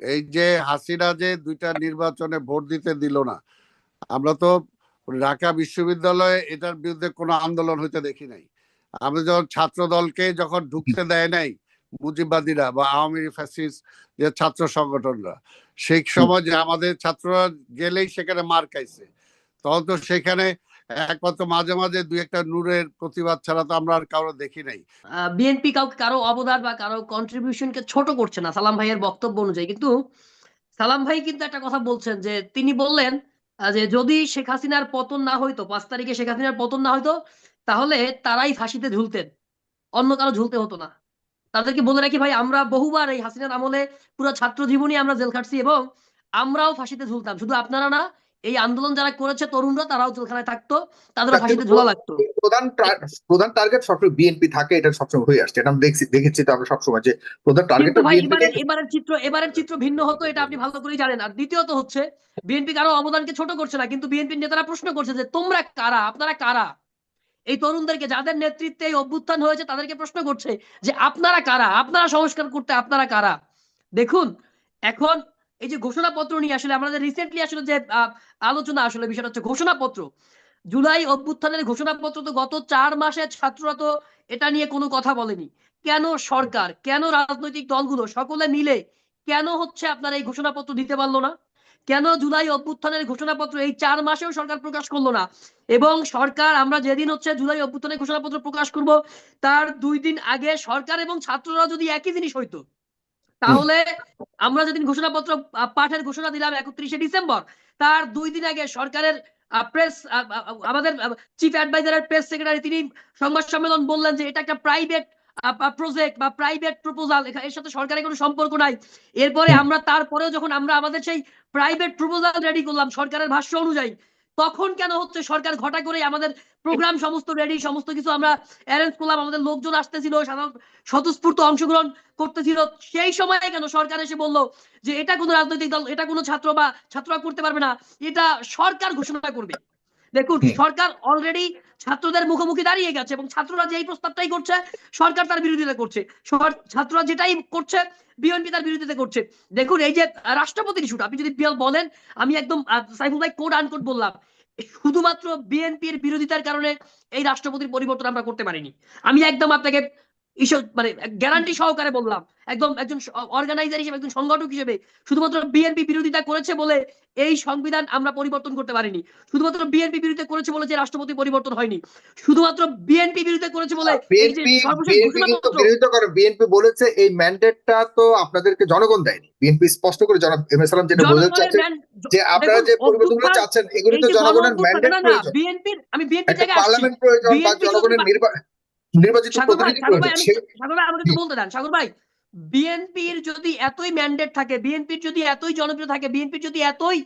এই যে হাসিনা যে দুইটা নির্বাচনে ভোট দিতে দিল না, আমরা তো ঢাকা বিশ্ববিদ্যালয়ে এটার বিরুদ্ধে কোনো আন্দোলন হইতে দেখি নাই। আমরা যখন ছাত্র দলকে যখন ঢুকতে দেয় নাই, মুজিববাদীরা বা আওয়ামী ফ্যাসিস যে ছাত্র সংগঠনরা, সেই সময় যে আমাদের ছাত্ররা গেলেই সেখানে মার খাইছে। তখন তো সেখানে একমাত্র মাঝে মাঝে দুই একটা নূরের প্রতিবাদ ছাড়া তো আমরা আর কারও দেখি নাই। বিএনপি কাউকে কারও অবদান বা কারও কন্ট্রিবিউশনকে ছোট করছে না, সালাম ভাইয়ের বক্তব্য অনুযায়ী। কিন্তু সালাম ভাই কিন্তু একটা কথা বলছেন যে, তিনি বললেন যে যদি শেখ হাসিনার পতন না হইতো, পাঁচ তারিখে শেখ হাসিনার পতন না হইতো, তাহলে তারাই ফাঁসিতে ঝুলতেন। অন্য কারও ঝুলতে হতো না। তাদেরকে বলে রাখি, ভাই, আমরা বহুবার এই হাসিনার আমলে পুরো ছাত্র জীবনী আমরা জেল খাটছি এবং আমরাও ফাঁসিতে ঝুলতাম। শুধু আপনারা না এই আন্দোলন যারা করেছে তরুণরা তারাও জেলখানায় থাকতো তাদেরও তা ফাঁসিতে ঝোলা লাগতো। প্রধান প্রধান টার্গেট সবসময় বিএনপি থাকে এটা সবসময় হয়ে আসছে। এটা আমরা দেখছি দেখেছি তো আমরা সবসময় যে প্রধান বিএনপি এবারের এবারের চিত্র এবারের চিত্র ভিন্ন হতো এটা আপনি ভালো করেই জানেন। আর দ্বিতীয়ত হচ্ছে বিএনপি কারও অবদানকে ছোট করছে না কিন্তু বিএনপির নেতারা প্রশ্ন করছে যে তোমরা কারা? আপনারা কারা? এই তরুণদেরকে যাদের নেতৃত্বে এই অভ্যুত্থান হয়েছে তাদেরকে প্রশ্ন করছে যে আপনারা কারা? আপনারা সংস্কার করতে আপনারা কারা? দেখুন এখন এই যে ঘোষণাপত্র নিয়ে আসলে আমাদের রিসেন্টলি আসলে যে আলোচনা আসলে বিষয়টা হচ্ছে ঘোষণাপত্র। জুলাই অভ্যুত্থানের ঘোষণাপত্র তো গত চার মাসে ছাত্ররা তো এটা নিয়ে কোনো কথা বলেনি। কেন সরকার, কেন রাজনৈতিক দলগুলো সকলে মিলে কেন হচ্ছে আপনার এই ঘোষণাপত্র দিতে পারল না? কেন জুলাই অভ্যুত্থানের ঘোষণাপত্র এই চার মাসেও সরকার প্রকাশ করল না? এবং সরকার, আমরা যেদিন হচ্ছে জুলাই অভ্যুত্থানের ঘোষণাপত্র প্রকাশ করব, তার দুই দিন আগে সরকার এবং ছাত্ররা যদি একই জিনিস হইতো তাহলে আমরা যেদিন ঘোষণাপত্র পাঠের ঘোষণা দিলাম একত্রিশে ডিসেম্বর, তার দুই দিন আগে সরকারের প্রেস আমাদের চিফ অ্যাডভাইজারের প্রেস সেক্রেটারি তিনি সংবাদ সম্মেলন বললেন যে এটা একটা প্রাইভেট প্রজেক্ট বা প্রাইভেট প্রপোজাল এর সাথে সরকারের কোনো সম্পর্ক নাই। এরপরে আমরা, তারপরেও যখন আমরা আমাদের সেই প্রাইভেট প্রপোজাল রেডি করলাম সরকারের ভাষ্য অনুযায়ী তখন কেন হচ্ছে সরকার ঘটা করে আমাদের প্রোগ্রাম সমস্ত রেডি সমস্ত কিছু আমরা অ্যারেঞ্জ করলাম আমাদের লোকজন আসতেছিল সাধারণ স্বতঃস্ফূর্ত অংশগ্রহণ করতেছিল সেই সময় কেন সরকার এসে বলল যে এটা কোনো রাজনৈতিক দল এটা কোনো ছাত্র বা ছাত্ররা করতে পারবে না এটা সরকার ঘোষণা করবে দেখুন হুম। সরকার অলরেডি ছাত্রদের মুখোমুখি দাঁড়িয়ে গেছে এবং ছাত্ররা যেই প্রস্তাবটাই করছে, সরকার তার বিরোধিতা করছে। ছাত্ররা যেটাই করছে বিএনপি তার বিরোধিতা করছে। দেখুন, এই যে রাষ্ট্রপতির ইস্যুটা আপনি যদি বিয়াল বলেন, আমি একদম সাইফুল ভাই কোড আনকোড বললাম, শুধুমাত্র বিএনপির বিরোধিতার কারণে এই রাষ্ট্রপতির পরিবর্তন আমরা করতে পারিনি। আমি একদম আপনাকে ইস্যু মানে গ্যারান্টি সহকারে বললাম একদম একজন অর্গানাইজার হিসেবে একজন সংগঠক হিসেবে শুধুমাত্র বিএনপি বিরোধিতা করেছে বলে এই সংবিধান আমরা পরিবর্তন করতে পারিনি শুধুমাত্র বিএনপি বিরোধিতা করেছে বলে যে রাষ্ট্রপতি পরিবর্তন হয়নি শুধুমাত্র বিএনপি বিরোধিতা করেছে বলে বিএনপি বিরোধিতা করে বলেছে এই ম্যান্ডেটটা তো আপনাদেরকে জনগণ দেয়নি বিএনপি স্পষ্ট করে জনাব এম এস যেটা চাচ্ছেন যে আপনারা যে পরিবর্তনগুলো চাচ্ছেন এগুলো তো জনগণের ম্যান্ডেট না, প্রয়োজন বিএনপির আমি বিএনপি থেকে পার্লামেন্ট প্রয়োজন বা জনগণের বা- নির্বা- নির্বাচিত আমাকে বলতে দেন। সাগর ভাই বিএনপির যদি এতই ম্যান্ডেট থাকে বিএনপির যদি এতই জনপ্রিয় থাকে বিএনপির যদি এতই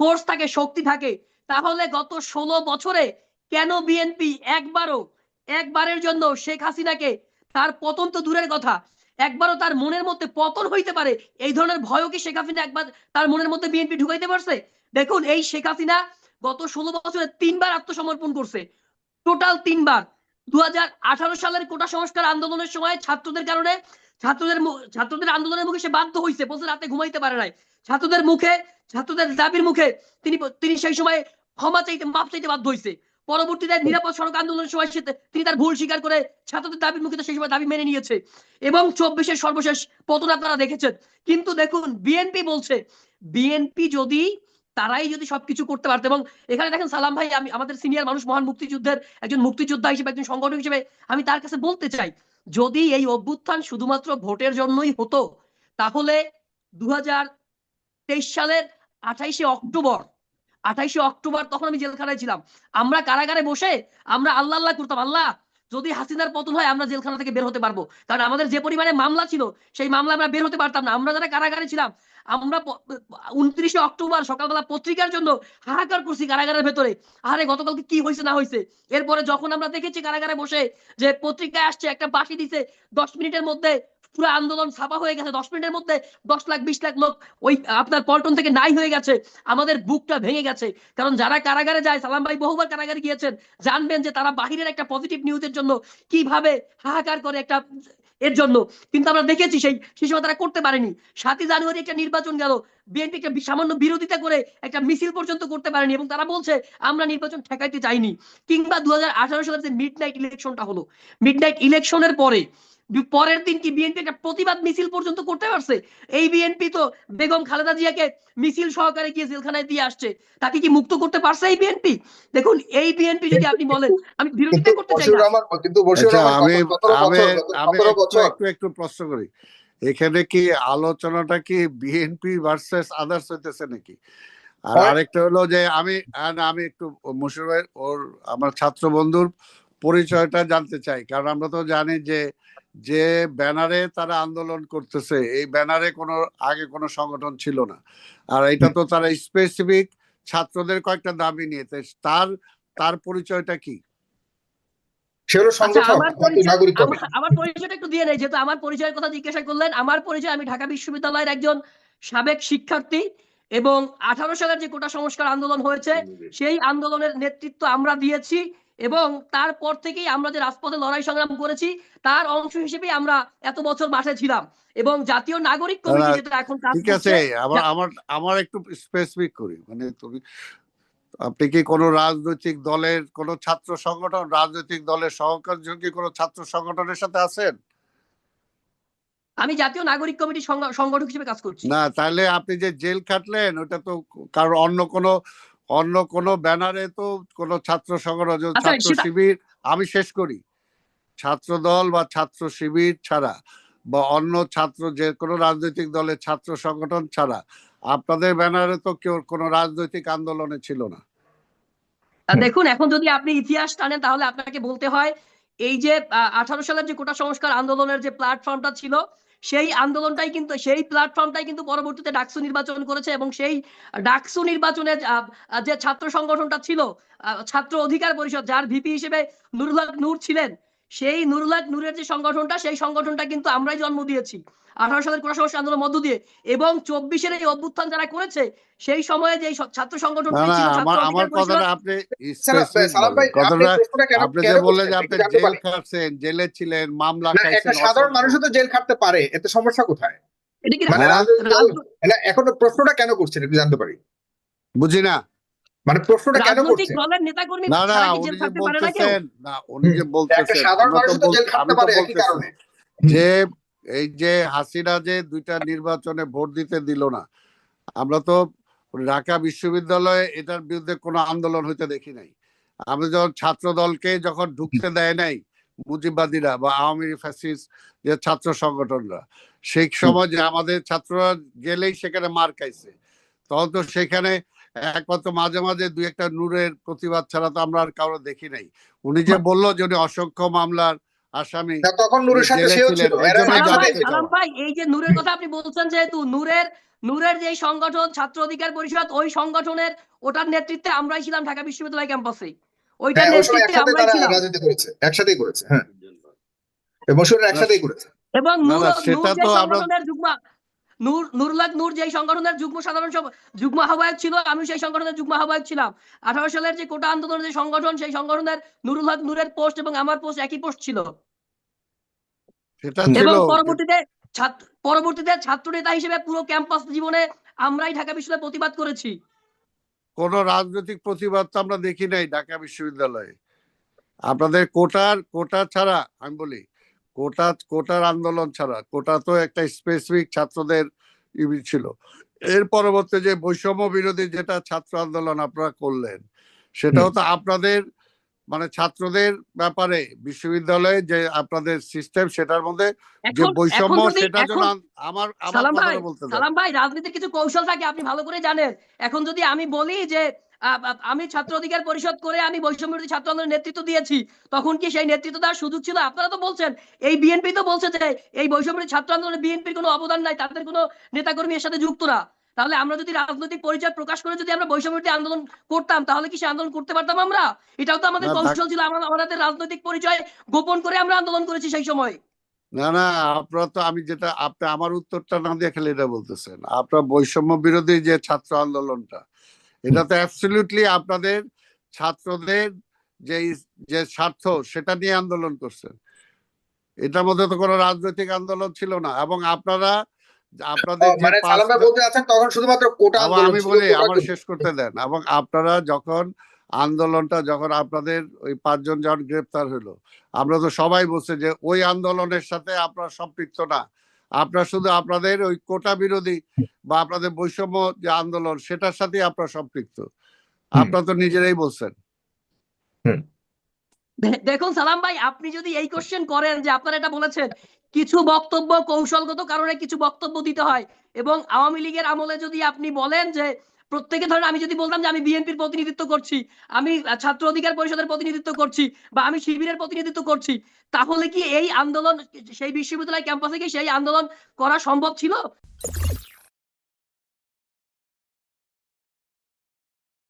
ফোর্স থাকে শক্তি থাকে তাহলে গত ষোলো বছরে কেন বিএনপি একবারও একবারের জন্য শেখ হাসিনাকে তার পতন তো দূরের কথা একবারও তার মনের মধ্যে পতন হইতে পারে এই ধরনের ভয়ও কি শেখ হাসিনা একবার তার মনের মধ্যে বিএনপি ঢুকাইতে পারছে? দেখুন এই শেখ হাসিনা গত ষোলো বছরে তিনবার আত্মসমর্পণ করছে টোটাল তিনবার। দু সালের কোটা সংস্কার আন্দোলনের সময় ছাত্রদের কারণে ছাত্রদের ছাত্রদের আন্দোলনের মুখে সে বাধ্য হয়েছে বলছে রাতে ঘুমাইতে পারে নাই। ছাত্রদের মুখে, ছাত্রদের দাবির মুখে তিনি তিনি সেই সময় ক্ষমা চাইতে মাপ চাইতে বাধ্য হয়েছে পরবর্তীতে নিরাপদ সড়ক আন্দোলনের সময় সে তিনি তার ভুল স্বীকার করে ছাত্রদের দাবির মুখে সেই সময় দাবি মেনে নিয়েছে। এবং চব্বিশের সর্বশেষ পতন আপনারা দেখেছেন। কিন্তু দেখুন, বিএনপি বলছে, বিএনপি যদি তারাই যদি সবকিছু করতে পারতো এবং এখানে দেখেন সালাম ভাই, আমি আমাদের সিনিয়র মানুষ, মহান মুক্তিযুদ্ধের একজন মুক্তিযোদ্ধা হিসেবে, একজন সংগঠক হিসেবে আমি তার কাছে বলতে চাই, যদি এই অভ্যুত্থান শুধুমাত্র ভোটের জন্যই হতো, তাহলে দু হাজার তেইশ সালের আঠাইশে অক্টোবর আঠাইশে অক্টোবর তখন আমি জেলখানায় ছিলাম, আমরা কারাগারে বসে আমরা আল্লাহ আল্লাহ করতাম, আল্লাহ যদি হাসিনার পতন হয়, আমরা জেলখানা থেকে বের হতে পারব। কারণ আমাদের যে পরিমাণে মামলা ছিল, সেই মামলা আমরা বের হতে পারতাম না। আমরা যারা কারাগারে ছিলাম, আমরা উনত্রিশে অক্টোবর সকালবেলা পত্রিকার জন্য হাহাকার করছি কারাগারের ভেতরে। আরে, গতকালকে কি হয়েছে না হয়েছে? এরপরে যখন আমরা দেখেছি কারাগারে বসে যে পত্রিকায় আসছে, একটা বাসি দিছে, দশ মিনিটের মধ্যে পুরো আন্দোলন ছাপা হয়ে গেছে। দশ মিনিটের মধ্যে দশ লাখ, বিশ লাখ লোক ওই আপনার পল্টন থেকে নাই হয়ে গেছে। আমাদের বুকটা ভেঙে গেছে। কারণ যারা কারাগারে যায়, সালাম ভাই বহুবার কারাগারে গিয়েছেন, জানবেন যে তারা বাহিরের একটা পজিটিভ নিউজের জন্য কীভাবে হাহাকার করে একটা এর জন্য। কিন্তু আমরা দেখেছি সেই সেই সময় তারা করতে পারেনি। সাতই জানুয়ারি একটা নির্বাচন গেল। বিএনপি একটা সামান্য বিরোধিতা করে একটা মিছিল পর্যন্ত করতে পারেনি এবং তারা বলছে আমরা নির্বাচন ঠেকাইতে চাইনি কিংবা দু সালের যে মিড নাইট ইলেকশনটা হলো মিড নাইট ইলেকশনের পরে পরের দিন কি বিএনপি একটা প্রতিবাদ মিছিল পর্যন্ত করতে পারছে? এই বিএনপি তো বেগম খালেদা জিয়াকে মিছিল সহকারে গিয়ে জেলখানায় দিয়ে আসছে তাকে কি মুক্ত করতে পারছে এই বিএনপি? দেখুন এই বিএনপি যদি আপনি বলেন আমি বিরোধিতা করতে চাই না। কিন্তু আচ্ছা আমি একটু একটু প্রশ্ন করি। এখানে কি আলোচনাটা কি বিএনপি ভার্সেস আদার্স হইতেছে নাকি? আর। আরেকটা হলো যে আমি আমি একটু মুশির ভাই ওর আমার ছাত্র বন্ধুর পরিচয়টা জানতে চাই। কারণ আমরা তো জানি যে যে ব্যানারে তারা আন্দোলন করতেছে এই ব্যানারে কোনো আগে কোনো সংগঠন ছিল না। আর এটা তো তারা স্পেসিফিক ছাত্রদের কয়েকটা দাবি নিয়ে তার তার পরিচয়টা কি? সে হলো আচ্ছা সংগঠক আমার জাতীয় পরিচয় নাগরিক আমার- পরিচয়টা একটু দিয়ে নেই যেহেতু আমার পরিচয়ের কথা জিজ্ঞাসা করলেন আমার পরিচয় আমি ঢাকা বিশ্ববিদ্যালয়ের একজন সাবেক শিক্ষার্থী এবং আঠারো সালের যে কোটা সংস্কার আন্দোলন হয়েছে সেই আন্দোলনের নেতৃত্ব আমরা দিয়েছি এবং তারপর থেকেই আমরা যে রাজপথে লড়াই সংগ্রাম করেছি তার অংশ হিসেবেই আমরা এত বছর মাঠে ছিলাম এবং জাতীয় নাগরিক কমিটি যেটা এখন কাজ ঠিক আছে আমার আমার আমার একটু স্পেসিফিক করি মানে তুমি আপনি কি কোনো রাজনৈতিক দলের কোনো ছাত্র সংগঠন রাজনৈতিক দলের সহকার কি কোনো ছাত্র সংগঠনের সাথে আছেন? আমি জাতীয় নাগরিক কমিটি সংগ- সংগঠক হিসেবে কাজ করছি। না তাহলে আপনি যে জেল খাটলেন ওটা তো কারণ অন্য কোনো অন্য কোনো ব্যানারে তো কোনো ছাত্র সংগঠন আচ্ছা, ছাত্র শিবির আমি শেষ করি। ছাত্র দল বা ছাত্র শিবির ছাড়া। বা অন্য ছাত্র, যে কোনো রাজনৈতিক দলের ছাত্র সংগঠন ছাড়া, আপনাদের ব্যানারে তো কেউ কোনো রাজনৈতিক আন্দোলনে ছিল না। দেখুন, এখন যদি আপনি ইতিহাস টানেন, তাহলে আপনাকে বলতে হয়, এই যে আঠারো সালের যে কোটা সংস্কার আন্দোলনের যে প্ল্যাটফর্মটা ছিল, সেই আন্দোলনটাই কিন্তু, সেই প্ল্যাটফর্মটাই কিন্তু পরবর্তীতে ডাকসু নির্বাচন করেছে এবং সেই ডাকসু নির্বাচনে যে ছাত্র সংগঠনটা ছিল ছাত্র অধিকার পরিষদ, যার ভিপি হিসেবে নুরুল নূর ছিলেন সেই নুরুল হক নূরের যে সংগঠনটা সেই সংগঠনটা কিন্তু আমরাই জন্ম দিয়েছি আঠারো সালের কোটা সংস্কার আন্দোলনের মধ্য দিয়ে এবং চব্বিশের এই অভ্যুত্থান যারা করেছে সেই সময়ে যে ছাত্র সংগঠন আমার কথাটা আপনি সালাম specific সালাম ভাই বলেন। আপনি প্রশ্নটা কেন যে বললেন করছেন? যে আপনি জেল খাটছেন জেলে ছিলেন মামলা খাইছেন একটা সাধারণ। মানুষও তো জেল খাটতে পারে এতে সমস্যা কোথায় এটা কি মানে এখন প্রশ্নটা কেন করছেন একটু জানতে পারি বুঝি না মানে প্রশ্নটা কেন করছেন না না উনি যে বলতেছেন না উনি যে বলতেছেন সাধারণ তো জেল খাটতে পারে একই কারণে। যে এই যে হাসিনা যে দুইটা নির্বাচনে ভোট দিতে দিল না আমরা তো ঢাকা বিশ্ববিদ্যালয়ে এটার বিরুদ্ধে কোনো আন্দোলন হইতে দেখি নাই। আমরা যখন ছাত্র দলকে যখন ঢুকতে দেয় নাই মুজিববাদীরা বা আওয়ামী ফ্যাসিস্ট যে ছাত্র সংগঠনরা সেই সময় যে আমাদের ছাত্ররা গেলেই সেখানে মার খাইছে। তখন তো সেখানে একমাত্র মাঝে মাঝে দুই একটা নূরের প্রতিবাদ ছাড়া তো আমরা আর কারও দেখি নাই। উনি যে বলল যে উনি অসংখ্য মামলার আসামি তখন নূরের সাথে সেও ছিল। সালাম ভাই এই যে নূরের কথা আপনি বলছেন যেহেতু নূরের নূরের যে সংগঠন ছাত্র অধিকার পরিষদ ওই সংগঠনের ওটার নেতৃত্বে আমরাই ছিলাম ঢাকা বিশ্ববিদ্যালয় ক্যাম্পাসে। ওইটার হ্যাঁ নেতৃত্বে আমরাই ছিলাম। রাজনীতি করেছে একসাথেই করেছে হ্যাঁ। একসাথেই করেছে। এবং নূর সেটা তো আমরা- নূর নুরুল্লাহ নূর যেই সংগঠনের যুগ্ম সাধারণ সভ- যুগ্ম আহ্বায়ক ছিল আমি সেই সংগঠনের যুগ্ম আহ্বায়ক ছিলাম। আঠারো সালের যে কোটা আন্দোলনের যে সংগঠন সেই সংগঠনের নুরুল হক নূরের পোস্ট এবং আমার পোস্ট একই পোস্ট ছিল। ছিল এবং পরবর্তীতে ছাত্র পরবর্তীতে ছাত্র নেতা হিসেবে পুরো ক্যাম্পাস জীবনে আমরাই ঢাকা বিশ্ববিদ্যালয়ে প্রতিবাদ করেছি। কোন রাজনৈতিক প্রতিবাদ তো আমরা দেখি নাই ঢাকা বিশ্ববিদ্যালয়ে। আপনাদের কোটার কোটা ছাড়া আমি বলি কোটা কোটার আন্দোলন ছাড়া কোটা তো একটা স্পেসিফিক ছাত্রদের ছিল। এর পরবর্তী যে বৈষম্য বিরোধী যেটা ছাত্র আন্দোলন আপনারা করলেন সেটাও তো আপনাদের মানে ছাত্রদের ব্যাপারে বিশ্ববিদ্যালয়ে যে আপনাদের সিস্টেম সেটার মধ্যে যে বৈষম্য সেটা জন্য আমার আমার ভাই বলতে সালাম ভাই রাজনীতির কিছু কৌশল থাকে আপনি ভালো করে জানেন। এখন যদি আমি বলি যে আমি ছাত্র অধিকার পরিষদ করে আমি বৈষম্যবিরোধী ছাত্র আন্দোলনের নেতৃত্ব দিয়েছি। তখন কি সেই নেতৃত্ব দেওয়ার সুযোগ ছিল? আপনারা তো বলছেন এই বিএনপি তো বলছে যে এই বৈষম্যবিরোধী ছাত্র আন্দোলনে বিএনপির কোনো অবদান নাই তাদের কোনো নেতাকর্মী এর সাথে যুক্ত না। তাহলে আমরা যদি রাজনৈতিক পরিচয় প্রকাশ করে যদি আমরা বৈষম্যবিরোধী আন্দোলন করতাম তাহলে কি সে আন্দোলন করতে পারতাম আমরা? এটাও তো আমাদের কৌশল ছিল। আমরা আমাদের রাজনৈতিক পরিচয় গোপন করে আমরা আন্দোলন করেছি সেই সময়। না না আপনারা তো আমি যেটা আপনি আমার উত্তরটা না দিয়ে খালি এটা বলতেছেন। আপনার বৈষম্য বিরোধী যে ছাত্র আন্দোলনটা এটা তো অ্যাবসলিউটলি আপনাদের ছাত্রদের যে যে স্বার্থ সেটা নিয়ে আন্দোলন করছেন এটার মধ্যে তো কোনো রাজনৈতিক আন্দোলন ছিল না এবং আপনারা আপনাদের মানে তখন শুধুমাত্র কোটা আমি বলি আমার শেষ করতে দেন এবং আপনারা যখন আন্দোলনটা যখন আপনাদের ওই পাঁচজন যখন গ্রেপ্তার হলো আমরা তো সবাই বলছে যে ওই আন্দোলনের সাথে আপনারা সম্পৃক্ত না। আপনারা শুধু আপনাদের ওই কোটা বিরোধী বা আপনাদের বৈষম্য যে আন্দোলন সেটার সাথে আপনার সম্পৃক্ত। আপনার তো নিজেরাই বলছেন। দেখুন সালাম ভাই আপনি যদি এই কোশ্চেন করেন যে আপনারা এটা বলেছেন কিছু বক্তব্য কৌশলগত কারণে কিছু বক্তব্য দিতে হয় এবং আওয়ামী লীগের আমলে যদি আপনি বলেন যে প্রত্যেকে ধরো, আমি যদি বলতাম যে আমি বিএনপির প্রতিনিধিত্ব করছি, আমি ছাত্র অধিকার পরিষদের প্রতিনিধিত্ব করছি বা আমি শিবিরের প্রতিনিধিত্ব করছি, তাহলে কি এই আন্দোলন, সেই বিশ্ববিদ্যালয় ক্যাম্পাসে কি সেই আন্দোলন করা সম্ভব ছিল?